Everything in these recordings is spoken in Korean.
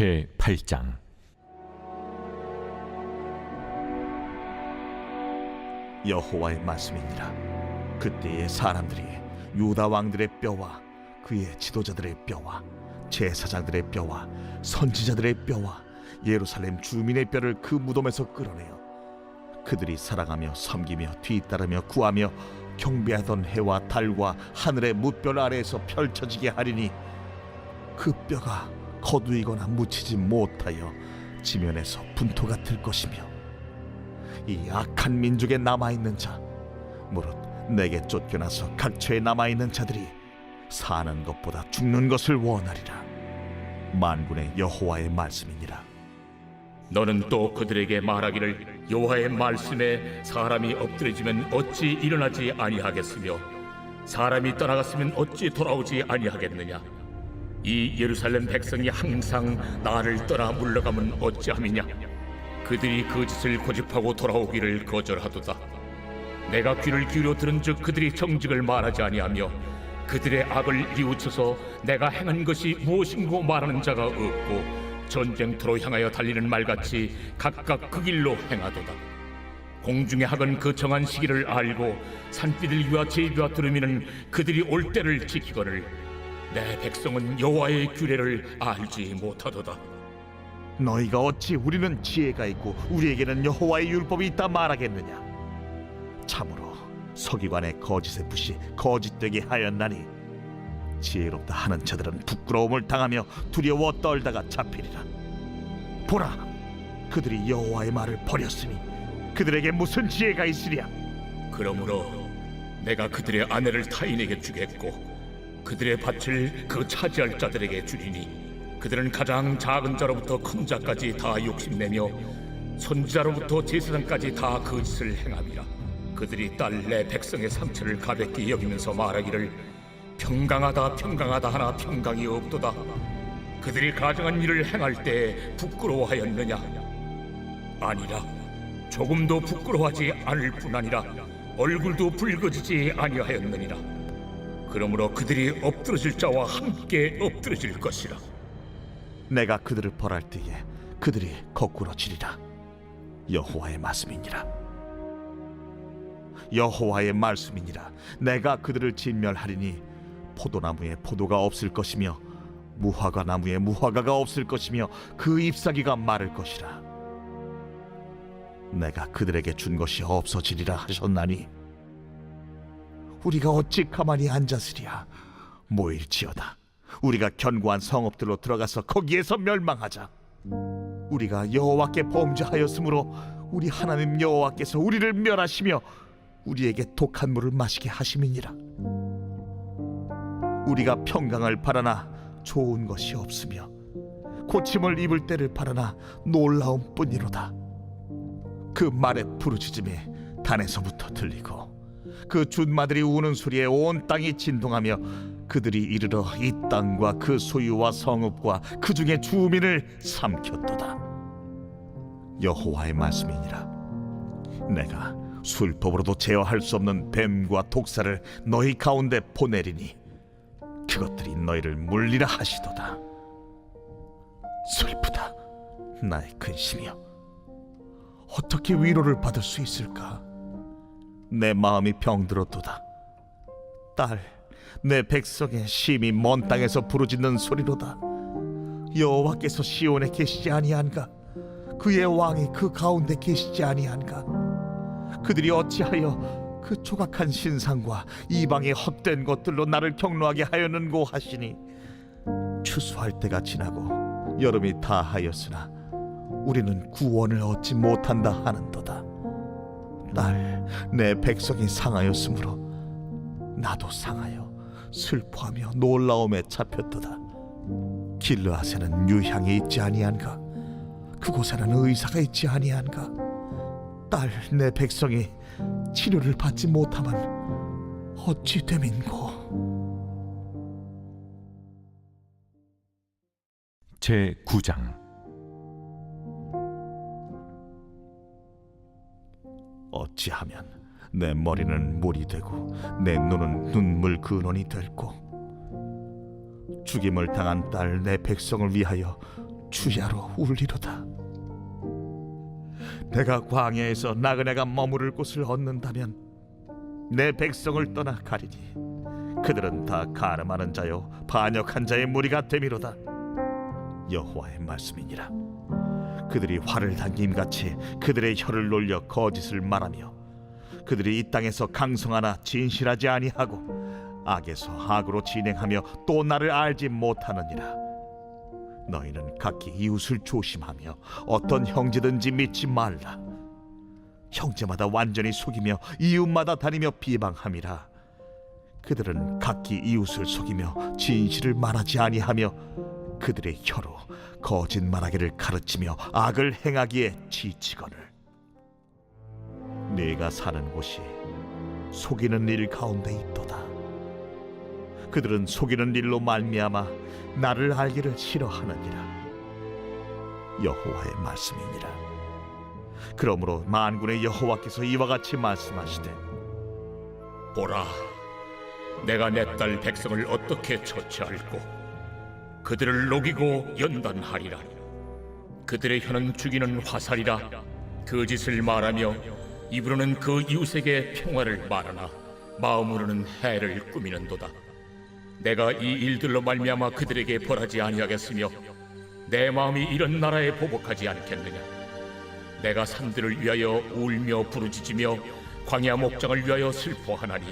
제 8장. 여호와의 말씀이니라. 그때의 사람들이 유다 왕들의 뼈와 그의 지도자들의 뼈와 제사장들의 뼈와 선지자들의 뼈와 예루살렘 주민의 뼈를 그 무덤에서 끌어내어 그들이 사랑하며 섬기며 뒤따르며 구하며 경배하던 해와 달과 하늘의 무별 아래에서 펼쳐지게 하리니 그 뼈가 거두이거나 묻히지 못하여 지면에서 분토가 들 것이며 이 악한 민족에 남아 있는 자, 무릇 내게 쫓겨나서 각처에 남아 있는 자들이 사는 것보다 죽는 것을 원하리라. 만군의 여호와의 말씀이니라. 너는 또 그들에게 말하기를 여호와의 말씀에 사람이 엎드려지면 어찌 일어나지 아니하겠으며 사람이 떠나갔으면 어찌 돌아오지 아니하겠느냐 이 예루살렘 백성이 항상 나를 떠나 물러가면 어찌함이냐 그들이 그 짓을 고집하고 돌아오기를 거절하도다 내가 귀를 기울여 들은즉 그들이 정직을 말하지 아니하며 그들의 악을 뉘우쳐서 내가 행한 것이 무엇인고 말하는 자가 없고 전쟁터로 향하여 달리는 말같이 각각 그 길로 행하도다. 공중의 학은 그 정한 시기를 알고 산비들 위와 제비와 두루미는 그들이 올 때를 지키거늘 내 백성은 여호와의 규례를 알지 못하도다. 너희가 어찌 우리는 지혜가 있고 우리에게는 여호와의 율법이 있다 말하겠느냐? 참으로 서기관의 거짓의 붓이 거짓되게 하였나니 지혜롭다 하는 자들은 부끄러움을 당하며 두려워 떨다가 잡히리라. 보라, 그들이 여호와의 말을 버렸으니 그들에게 무슨 지혜가 있으랴? 그러므로 내가 그들의 아내를 타인에게 주겠고 그들의 밭을 그 차지할 자들에게 주리니 그들은 가장 작은 자로부터 큰 자까지 다 욕심내며 선지자로부터 제사장까지 다그 짓을 행함이라. 그들이 딸내 백성의 상처를 가볍게 여기면서 말하기를 평강하다 평강하다 하나 평강이 없도다. 그들이 가정한 일을 행할 때 부끄러워하였느냐? 아니라 조금도 부끄러워하지 않을 뿐 아니라 얼굴도 붉어지지 아니하였느니라 그러므로 그들이 엎드러질 자와 함께 엎드러질 것이라 내가 그들을 벌할 때에 그들이 거꾸로 지리라. 여호와의 말씀이니라. 여호와의 말씀이니라. 내가 그들을 진멸하리니 포도나무에 포도가 없을 것이며 무화과 나무에 무화과가 없을 것이며 그 잎사귀가 마를 것이라. 내가 그들에게 준 것이 없어지리라 하셨나니 우리가 어찌 가만히 앉았으랴? 모일지어다. 우리가 견고한 성읍들로 들어가서 거기에서 멸망하자. 우리가 여호와께 범죄하였으므로 우리 하나님 여호와께서 우리를 멸하시며 우리에게 독한 물을 마시게 하심이니라. 우리가 평강을 바라나 좋은 것이 없으며 고침을 입을 때를 바라나 놀라움 뿐이로다. 그 말의 부르짖음이 단에서부터 들리고 그 준마들이 우는 소리에 온 땅이 진동하며 그들이 이르러 이 땅과 그 소유와 성읍과 그 중에 주민을 삼켰도다. 여호와의 말씀이니라. 내가 술법으로도 제어할 수 없는 뱀과 독사를 너희 가운데 보내리니 그것들이 너희를 물리라 하시도다. 슬프다 나의 근심이여. 어떻게 위로를 받을 수 있을까? 내 마음이 병들었도다. 딸, 내 백성의 심히 먼 땅에서 부르짖는 소리로다. 여호와께서 시온에 계시지 아니한가? 그의 왕이 그 가운데 계시지 아니한가? 그들이 어찌하여 그 조각한 신상과 이방의 헛된 것들로 나를 경노하게 하였는고 하시니 추수할 때가 지나고 여름이 다하였으나 우리는 구원을 얻지 못한다 하는도다. 딸, 내 백성이 상하였으므로 나도 상하여 슬퍼하며 놀라움에 잡혔도다. 길르앗에는 유향이 있지 아니한가? 그곳에는 의사가 있지 아니한가? 딸, 내 백성이 치료를 받지 못하면 어찌 됨인고? 제 9장 어찌하면 내 머리는 물이 되고 내 눈은 눈물 근원이 될고 죽임을 당한 딸 내 백성을 위하여 주야로 울리로다. 내가 광야에서 나그네가 머무를 곳을 얻는다면 내 백성을 떠나 가리니 그들은 다 가늠하는 자요 반역한 자의 무리가 되미로다. 여호와의 말씀이니라. 그들이 화를 당김 같이 그들의 혀를 놀려 거짓을 말하며 그들이 이 땅에서 강성하나 진실하지 아니하고 악에서 악으로 진행하며 또 나를 알지 못하느니라. 너희는 각기 이웃을 조심하며 어떤 형제든지 믿지 말라. 형제마다 완전히 속이며 이웃마다 다니며 비방함이라. 그들은 각기 이웃을 속이며 진실을 말하지 아니하며 그들의 혀로 거짓말하기를 가르치며 악을 행하기에 지치거늘. 네가 사는 곳이 속이는 일 가운데 있도다. 그들은 속이는 일로 말미암아 나를 알기를 싫어하느니라. 여호와의 말씀이니라. 그러므로 만군의 여호와께서 이와 같이 말씀하시되 보라, 내가 내 딸 백성을 어떻게 처치할꼬? 그들을 녹이고 연단하리라. 그들의 혀는 죽이는 화살이라. 그 짓을 말하며 입으로는 그 이웃에게 평화를 말하나 마음으로는 해를 꾸미는도다. 내가 이 일들로 말미암아 그들에게 벌하지 아니하겠으며 내 마음이 이런 나라에 보복하지 않겠느냐? 내가 산들을 위하여 울며 부르짖으며 광야 목장을 위하여 슬퍼하나니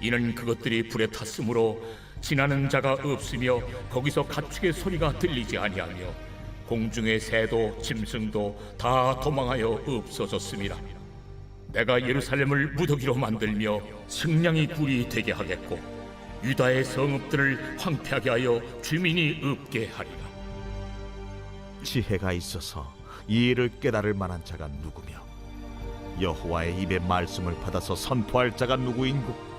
이는 그것들이 불에 탔으므로 지나는 자가 없으며 거기서 가축의 소리가 들리지 아니하며 공중의 새도 짐승도 다 도망하여 없어졌음이라 내가 예루살렘을 무더기로 만들며 승량이 굴이 되게 하겠고 유다의 성읍들을 황폐하게 하여 주민이 없게 하리라. 지혜가 있어서 이 일을 깨달을 만한 자가 누구며? 여호와의 입의 말씀을 받아서 선포할 자가 누구인고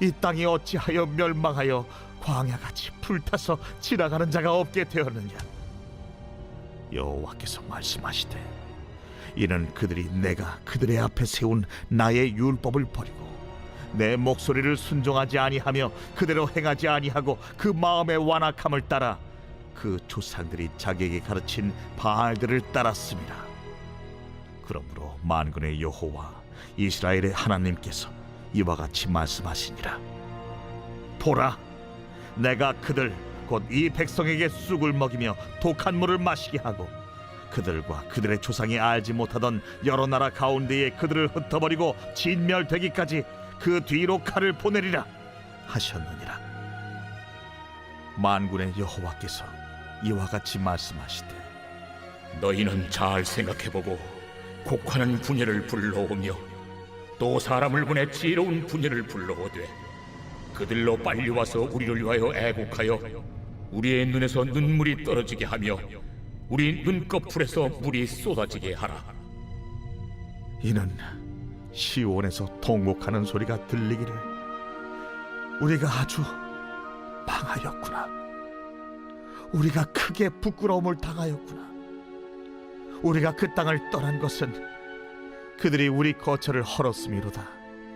이 땅이 어찌하여 멸망하여 광야같이 불타서 지나가는 자가 없게 되었느냐 여호와께서 말씀하시되 이는 그들이 내가 그들의 앞에 세운 나의 율법을 버리고 내 목소리를 순종하지 아니하며 그대로 행하지 아니하고 그 마음의 완악함을 따라 그 조상들이 자기에게 가르친 바알들을 따랐습니다. 그러므로 만군의 여호와 이스라엘의 하나님께서 이와 같이 말씀하시니라. 보라, 내가 그들 곧 이 백성에게 쑥을 먹이며 독한 물을 마시게 하고 그들과 그들의 조상이 알지 못하던 여러 나라 가운데에 그들을 흩어버리고 진멸되기까지 그 뒤로 칼을 보내리라 하셨느니라. 만군의 여호와께서 이와 같이 말씀하시되 너희는 잘 생각해보고 곡하는 분야를 불러오며 또 사람을 보내 지혜로운 분야를 불러오되 그들로 빨리 와서 우리를 위하여 애곡하여 우리의 눈에서 눈물이 떨어지게 하며 우리 눈꺼풀에서 물이 쏟아지게 하라 이는 시온에서 통곡하는 소리가 들리기를 우리가 아주 망하였구나. 우리가 크게 부끄러움을 당하였구나. 우리가 그 땅을 떠난 것은 그들이 우리 거처를 헐었음이로다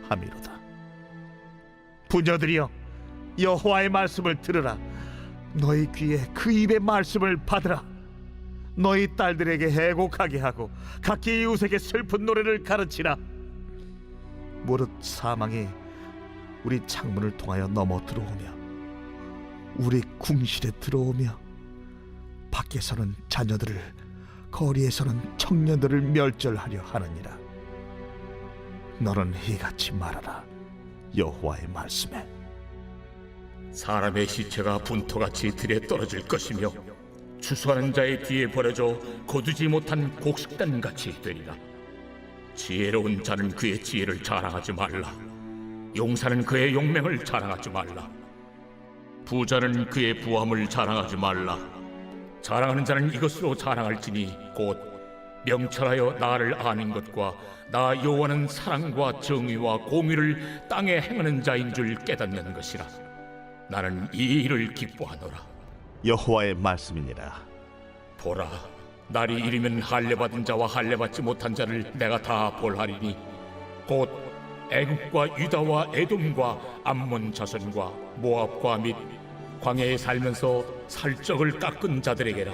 함이로다. 부녀들이여 여호와의 말씀을 들으라. 너희 귀에 그 입의 말씀을 받으라. 너희 딸들에게 해곡하게 하고 각기 이웃에게 슬픈 노래를 가르치라. 무릇 사망이 우리 창문을 통하여 넘어 들어오며 우리 궁실에 들어오며 밖에서는 자녀들을 거리에서는 청년들을 멸절하려 하느니라. 너는 이같이 말하라. 여호와의 말씀에 사람의 시체가 분토같이 들에 떨어질 것이며 추수하는 자의 뒤에 버려져 거두지 못한 곡식단 같이 되리라. 지혜로운 자는 그의 지혜를 자랑하지 말라. 용사는 그의 용맹을 자랑하지 말라. 부자는 그의 부함을 자랑하지 말라. 자랑하는 자는 이것으로 자랑할지니 곧 명철하여 나를 아는 것과 나 여호와는 사랑과 정의와 공의를 땅에 행하는 자인 줄 깨닫는 것이라. 나는 이 일을 기뻐하노라. 여호와의 말씀이니라. 보라, 날이 이르면 할례 받은 자와 할례 받지 못한 자를 내가 다 볼하리니 곧 애국과 유다와 에돔과 암몬 자손과 모압과 및 광야에 살면서 살적을 깎은 자들에게라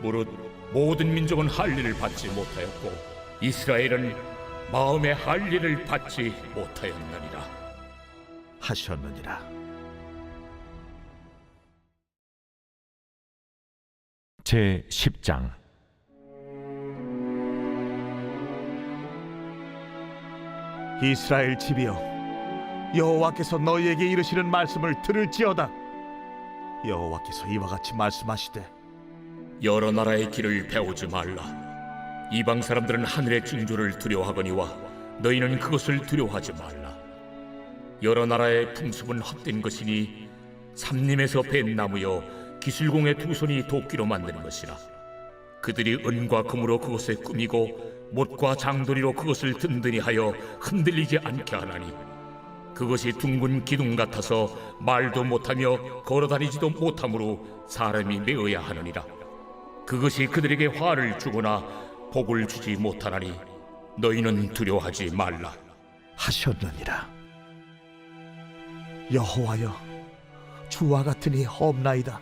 무릇 모든 민족은 할례를 받지 못하였고 이스라엘은 마음의 할례를 받지 못하였느니라. 하셨느니라. 제 10장. 이스라엘 집이여 여호와께서 너희에게 이르시는 말씀을 들을지어다. 여호와께서 이와 같이 말씀하시되 여러 나라의 길을 배우지 말라. 이방 사람들은 하늘의 징조를 두려워하거니와 너희는 그것을 두려워하지 말라. 여러 나라의 풍습은 헛된 것이니 삼림에서 벤 나무여 기술공의 두 손이 도끼로 만드는 것이라. 그들이 은과 금으로 그것에 꾸미고 못과 장도리로 그것을 든든히 하여 흔들리지 않게 하나니 그것이 둥근 기둥 같아서 말도 못하며 걸어다니지도 못하므로 사람이 메어야 하느니라 그것이 그들에게 화를 주거나 복을 주지 못하나니 너희는 두려워하지 말라. 하셨느니라. 여호와여 주와 같으니 없나이다.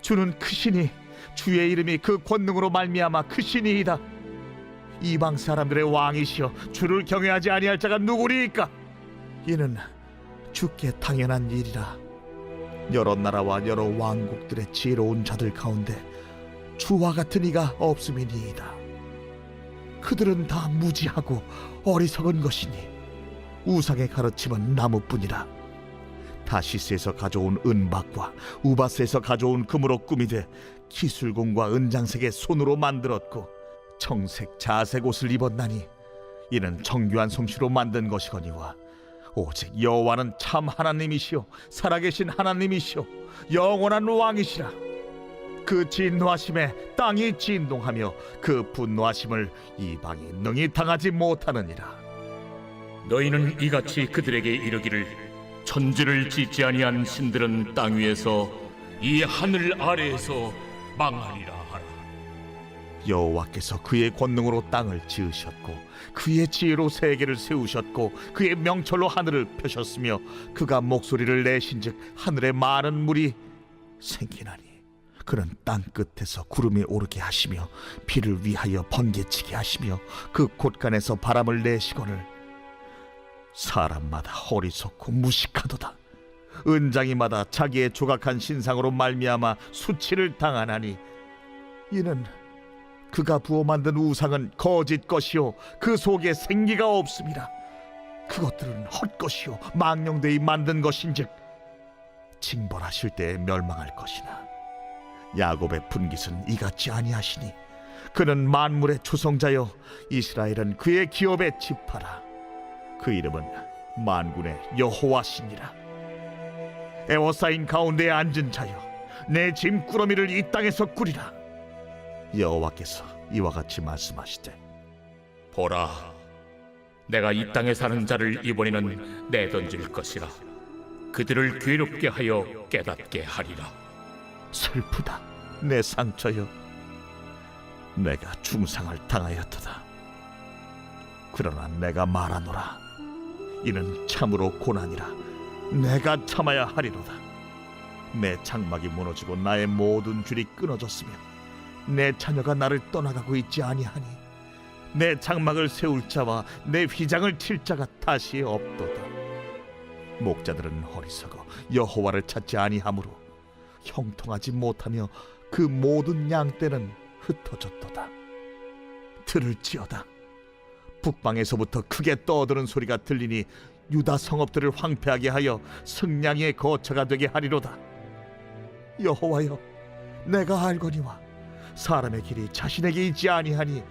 주는 크시니 주의 이름이 그 권능으로 말미암아 크시니이다. 이방 사람들의 왕이시여 주를 경외하지 아니할 자가 누구리이까? 이는 주께 당연한 일이라. 여러 나라와 여러 왕국들의 지혜로운 자들 가운데 주와 같은 이가 없음이니이다. 그들은 다 무지하고 어리석은 것이니 우상의 가르침은 나무뿐이라. 다시스에서 가져온 은박과 우바스에서 가져온 금으로 꾸미되 기술공과 은장색의 손으로 만들었고 청색 자색 옷을 입었나니 이는 정교한 솜씨로 만든 것이거니와 오직 여호와는 참 하나님이시요 살아계신 하나님이시요 영원한 왕이시라 그 진노하심에 땅이 진동하며 그 분노하심을 이방이 능히 당하지 못하느니라. 너희는 이같이 그들에게 이르기를 천지를 짓지 아니한 신들은 땅 위에서 이 하늘 아래에서 망하리라 하라. 여호와께서 그의 권능으로 땅을 지으셨고 그의 지혜로 세계를 세우셨고 그의 명철로 하늘을 펴셨으며 그가 목소리를 내신즉 하늘에 많은 물이 생기나니 그는 땅 끝에서 구름이 오르게 하시며 비를 위하여 번개치게 하시며 그 곳간에서 바람을 내시거늘 사람마다 어리석고 무식하도다. 은장이마다 자기의 조각한 신상으로 말미암아 수치를 당하나니 이는 그가 부어 만든 우상은 거짓 것이요 그 속에 생기가 없음이라 그것들은 헛것이요 망령되이 만든 것인즉 징벌하실 때에 멸망할 것이나 야곱의 분깃은 이같이 아니하시니 그는 만물의 조성자여 이스라엘은 그의 기업의 지파라. 그 이름은 만군의 여호와시니라. 에워싸인 가운데에 앉은 자여 내 짐 꾸러미를 이 땅에서 꾸리라. 여호와께서 이와 같이 말씀하시되 보라 내가 이 땅에 사는 자를 이번에는 내던질 것이라. 그들을 괴롭게 하여 깨닫게 하리라 슬프다 내 상처여. 내가 중상을 당하였도다. 그러나 내가 말하노라. 이는 참으로 고난이라. 내가 참아야 하리로다. 내 장막이 무너지고 나의 모든 줄이 끊어졌으며 내 자녀가 나를 떠나가고 있지 아니하니 내 장막을 세울 자와 내 휘장을 칠 자가 다시 없도다. 목자들은 어리석어 여호와를 찾지 아니하므로 형통하지 못하며 그 모든 양떼는 흩어졌도다. 들을지어다. 북방에서부터 크게 떠드는 소리가 들리니 유다 성읍들을 황폐하게 하여 승냥이의 거처가 되게 하리로다. 여호와여, 내가 알거니와 사람의 길이 자신에게 있지 아니하니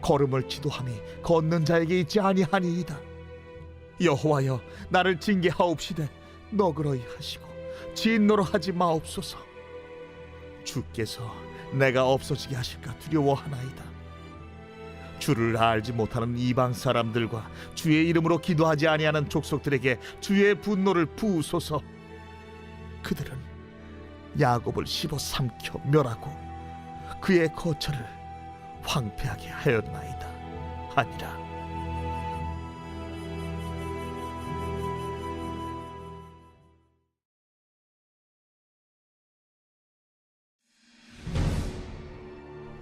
걸음을 지도함이 걷는 자에게 있지 아니하니이다. 여호와여, 나를 징계하옵시되 너그러이 하시고 진노로 하지 마옵소서. 주께서 내가 없어지게 하실까 두려워하나이다. 주를 알지 못하는 이방 사람들과 주의 이름으로 기도하지 아니하는 족속들에게 주의 분노를 부으소서. 그들은 야곱을 씹어 삼켜 멸하고 그의 거처를 황폐하게 하였나이다. 아니라.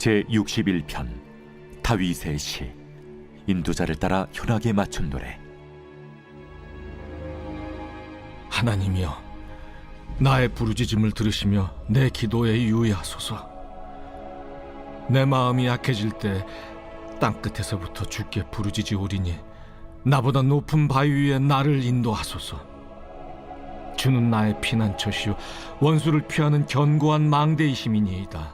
제 61편 다윗의 시 인도자를 따라 현악에 맞춘 노래. 하나님이여 나의 부르짖음을 들으시며 내 기도에 유의하소서. 내 마음이 약해질 때 땅끝에서부터 주께 부르짖으오리니 나보다 높은 바위 위에 나를 인도하소서. 주는 나의 피난처시요 원수를 피하는 견고한 망대이심이니이다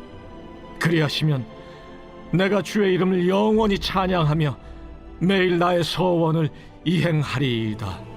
그리하시면 내가 주의 이름을 영원히 찬양하며 매일 나의 서원을 이행하리이다.